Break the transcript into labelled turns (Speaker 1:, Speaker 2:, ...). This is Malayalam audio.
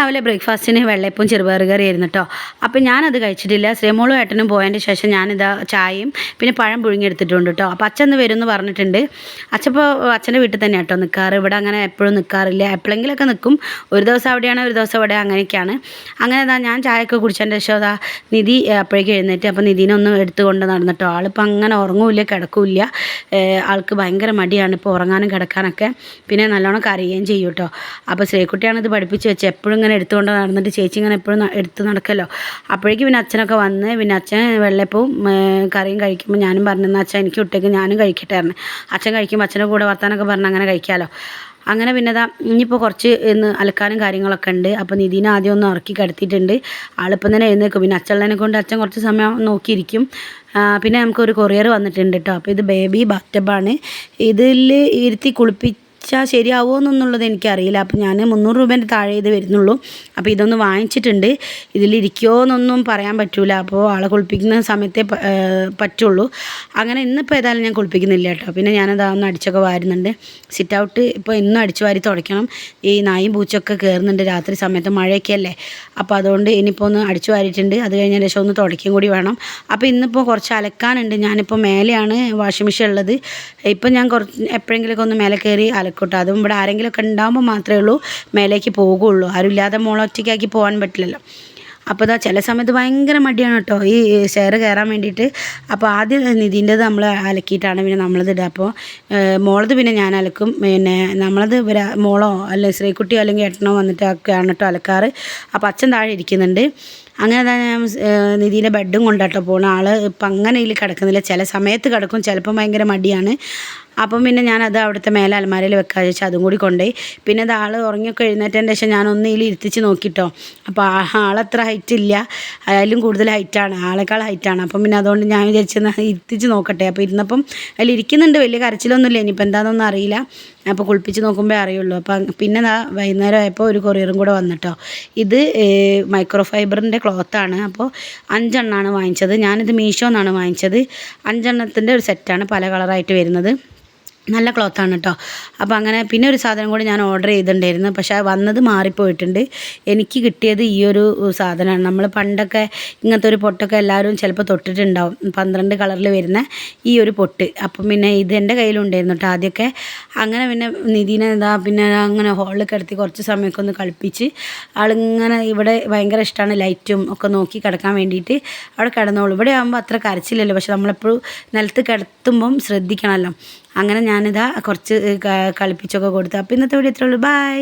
Speaker 1: രാവിലെ ബ്രേക്ക്ഫാസ്റ്റിന് വെള്ളയപ്പവും ചെറുപയർ കറി ആയിരുന്നു കേട്ടോ അപ്പോൾ ഞാനത് കഴിച്ചിട്ടില്ല. ശ്രീമോളും ഏട്ടനും പോയതിന്റെ ശേഷം ഞാനിതാ ചായയും പിന്നെ പഴം പുഴുങ്ങിയെടുത്തിട്ടുണ്ട് കേട്ടോ അപ്പോൾ അച്ഛൻ എന്ന് പറഞ്ഞിട്ടുണ്ട്. അച്ഛപ്പോൾ അച്ഛന്റെ വീട്ടിൽ തന്നെ കേട്ടോ നിൽക്കാറ് ഇവിടെ അങ്ങനെ എപ്പോഴും നിൽക്കാറില്ല എപ്പോഴെങ്കിലൊക്കെ നിൽക്കും ഒരു ദിവസം അവിടെയാണ് ഒരു ദിവസം അവിടെ അങ്ങനെയൊക്കെയാണ്. അങ്ങനെ ഇതാ ഞാൻ ചായയൊക്കെ കുടിച്ചതിന്റെ ശേഷം അതാ നിധി അപ്പോഴേക്കും എഴുന്നേറ്റ് അപ്പോൾ നിധിനെ ഒന്ന് എടുത്തുകൊണ്ട് നടന്നിട്ടോ ആളിപ്പോൾ അങ്ങനെ ഉറങ്ങൂല്ല കിടക്കൂല ആൾക്ക് ഭയങ്കര മടിയാണ് ഇപ്പോൾ ഉറങ്ങാനും കിടക്കാനൊക്കെ. പിന്നെ നല്ലോണം കരയുകയും ചെയ്യും കേട്ടോ അപ്പോൾ ശ്രീകുട്ടിയാണ് ഇത് പഠിപ്പിച്ച് വെച്ച് എപ്പോഴും എടുത്തുകൊണ്ട് നടന്നിട്ട് ചേച്ചി ഇങ്ങനെ എപ്പോഴും എടുത്ത് നടക്കല്ലോ. അപ്പോഴേക്കും പിന്നെ അച്ഛനൊക്കെ വന്ന് പിന്നെ അച്ഛൻ വെള്ളപ്പവും കറിയും കഴിക്കുമ്പോൾ ഞാനും പറഞ്ഞു അച്ഛൻ എനിക്ക് ഉട്ടേക്ക് ഞാനും കഴിക്കട്ടായിരുന്നു അച്ഛൻ കഴിക്കുമ്പോൾ അച്ഛന്റെ കൂടെ വർത്താനൊക്കെ പറഞ്ഞ് അങ്ങനെ കഴിക്കാമല്ലോ അങ്ങനെ പിന്നെ ഇതാ ഇനിയിപ്പോൾ കുറച്ച് ഇന്ന് അലക്കാനും കാര്യങ്ങളൊക്കെ ഉണ്ട്. അപ്പോൾ നിധീനെ ആദ്യം ഒന്ന് ഇറക്കി കിടത്തിയിട്ടുണ്ട്. ആളിപ്പം തന്നെ എഴുന്നേൽക്കും. പിന്നെ അച്ഛനെ കൊണ്ട് അച്ഛൻ കുറച്ച് സമയം നോക്കിയിരിക്കും. പിന്നെ നമുക്കൊരു കൊറിയർ വന്നിട്ടുണ്ട് കേട്ടോ അപ്പോൾ ഇത് ബേബി ബാറ്റബാണ് ഇതിൽ ഇരുത്തി കുളിപ്പിച്ചാൽ ശരിയാവുമോ എന്നുള്ളത് എനിക്കറിയില്ല. അപ്പോൾ ഞാൻ മുന്നൂറ് രൂപേന്റെ താഴെ ഇത് വരുന്നുള്ളൂ. അപ്പോൾ ഇതൊന്ന് വാങ്ങിച്ചിട്ടുണ്ട്. ഇതിലിരിക്കുമോ എന്നൊന്നും പറയാൻ പറ്റൂല. അപ്പോൾ ആളെ കുളിപ്പിക്കുന്ന സമയത്തേ പറ്റുള്ളൂ. അങ്ങനെ ഇന്നിപ്പോൾ ഏതായാലും ഞാൻ കുളിപ്പിക്കുന്നില്ല കേട്ടോ. പിന്നെ ഞാനത് ഒന്ന് അടിച്ചൊക്കെ വാരുന്നുണ്ട്. സിറ്റ് ഔട്ട് ഇപ്പോൾ ഇന്നും അടിച്ചു വാരി തുടയ്ക്കണം. ഈ നായും പൂച്ചൊക്കെ കയറുന്നുണ്ട് രാത്രി സമയത്ത് മഴയൊക്കെ അല്ലേ? അപ്പോൾ അതുകൊണ്ട് ഇനിയിപ്പോൾ ഒന്ന് അടിച്ചു വാരിയിട്ടുണ്ട്. അത് കഴിഞ്ഞ ശേഷം ഒന്ന് തുടയ്ക്കും കൂടി വേണം. അപ്പോൾ ഇന്നിപ്പോൾ കുറച്ച് അലക്കാനുണ്ട്. ഞാനിപ്പോൾ മേലെയാണ് വാഷിംഗ് മെഷീൻ ഉള്ളത്. ഇപ്പം ഞാൻ കുറച്ച് എപ്പോഴെങ്കിലുമൊക്കെ ഒന്ന് മേലെ കയറി അലക്കട്ടോ അതും ഇവിടെ ആരെങ്കിലുമൊക്കെ ഉണ്ടാകുമ്പോൾ മാത്രമേ ഉള്ളൂ മേലേക്ക് പോകുള്ളൂ. ആരും ഇല്ലാതെ മോളെ ഒറ്റയ്ക്കാക്കി പോകാൻ പറ്റില്ലല്ലോ. അപ്പോൾ ഇതാ ചില സമയത്ത് ഭയങ്കര മടിയാണ് കേട്ടോ. ഈ ഷെയർ കയറാൻ വേണ്ടിയിട്ട്. അപ്പോൾ ആദ്യം നിതിന്റെത് നമ്മൾ അലക്കിയിട്ടാണ് പിന്നെ നമ്മളത് ഇടുക. അപ്പോൾ മോളത് പിന്നെ ഞാൻ അലക്കും. പിന്നെ നമ്മളത് മോളോ അല്ലെ ശ്രീക്കുട്ടിയോ അല്ലെങ്കിൽ ഏട്ടനോ വന്നിട്ട് ഒക്കെയാണ് കേട്ടോ അലക്കാറ്. അപ്പോൾ അച്ഛൻ താഴെ ഇരിക്കുന്നുണ്ട്. അങ്ങനെ തന്നെ ഞാൻ നിധീന്റെ ബെഡും കൊണ്ടാട്ടോ പോണ ആൾ ഇപ്പം അങ്ങനെ ഇതിൽ കിടക്കുന്നില്ല. ചില സമയത്ത് കിടക്കും. ചിലപ്പം ഭയങ്കര മടിയാണ്. അപ്പം പിന്നെ ഞാനത് അവിടുത്തെ മേലെ അലമാരയിൽ വെക്കാൻ വെച്ചാൽ അതും കൂടി കൊണ്ടുപോയി. പിന്നെ അത് ആൾ ഉറങ്ങിയൊക്കെ എഴുന്നേറ്റതിന്റെ ശേഷം ഞാൻ ഒന്ന് ഇതിൽ ഇരുത്തിച്ച് നോക്കിട്ടോ. അപ്പോൾ ആളത്ര ഹൈറ്റ് ഇല്ല. അതിലും കൂടുതൽ ഹൈറ്റാണ് ആളെക്കാൾ ഹൈറ്റാണ് അപ്പം പിന്നെ അതുകൊണ്ട് ഞാൻ വിചാരിച്ചെന്ന് ഇരുത്തിച്ച് നോക്കട്ടെ. അപ്പോൾ ഇരുന്നപ്പം അതിൽ ഇരിക്കുന്നുണ്ട്. വലിയ കരച്ചിലൊന്നുമില്ല. ഇനിയിപ്പോൾ എന്താണെന്നൊന്നും അറിയില്ല. അപ്പോൾ കുളിപ്പിച്ച് നോക്കുമ്പോൾ അറിയുള്ളൂ. അപ്പം പിന്നെ വൈകുന്നേരം ആയപ്പോൾ ഒരു കൊറിയറും കൂടെ വന്നിട്ടോ. ഇത് മൈക്രോ ഫൈബറിന്റെ ക്ലോത്താണ് അപ്പോൾ അഞ്ചെണ്ണമാണ് വാങ്ങിച്ചത്. ഞാനിത് മീഷോ എന്നാണ് വാങ്ങിച്ചത്. അഞ്ചെണ്ണത്തിന്റെ ഒരു സെറ്റാണ് പല കളറായിട്ട് വരുന്നത്. നല്ല ക്ലോത്താണ് കേട്ടോ അപ്പോൾ അങ്ങനെ പിന്നെ ഒരു സാധനം കൂടി ഞാൻ ഓർഡർ ചെയ്തിട്ടുണ്ടായിരുന്നു. പക്ഷേ വന്നത് മാറിപ്പോയിട്ടുണ്ട്. എനിക്ക് കിട്ടിയത് ഈ ഒരു സാധനമാണ്. നമ്മൾ പണ്ടൊക്കെ ഇങ്ങനത്തെ ഒരു പൊട്ടൊക്കെ എല്ലാവരും ചിലപ്പോൾ തൊട്ടിട്ടുണ്ടാവും. പന്ത്രണ്ട് കളറിൽ വരുന്ന ഈ ഒരു പൊട്ട്. അപ്പം പിന്നെ ഇത് എന്റെ കയ്യിലുണ്ടായിരുന്നു കേട്ടോ ആദ്യമൊക്കെ. അങ്ങനെ പിന്നെ നിധീനെ എന്താ പിന്നെ അങ്ങനെ ഹോളിൽ കിടത്തി കുറച്ച് സമയമൊക്കെ ഒന്ന് കളിപ്പിച്ച് ആളിങ്ങനെ ഇവിടെ ഭയങ്കര ഇഷ്ടമാണ് ലൈറ്റും ഒക്കെ നോക്കി കിടക്കാൻ വേണ്ടിയിട്ട് അവിടെ കിടന്നോളൂ. ഇവിടെ ആകുമ്പോൾ അത്ര കരച്ചില്ലല്ലോ. പക്ഷെ നമ്മളെപ്പോഴും നിലത്ത് കിടത്തുമ്പം ശ്രദ്ധിക്കണമല്ലോ. അങ്ങനെ ഞാനിതാ കുറച്ച് കളിപ്പിച്ചൊക്കെ കൊടുത്തു. അപ്പോൾ ഇന്നത്തെ വീഡിയോ ഇത്രയുള്ളൂ ബൈ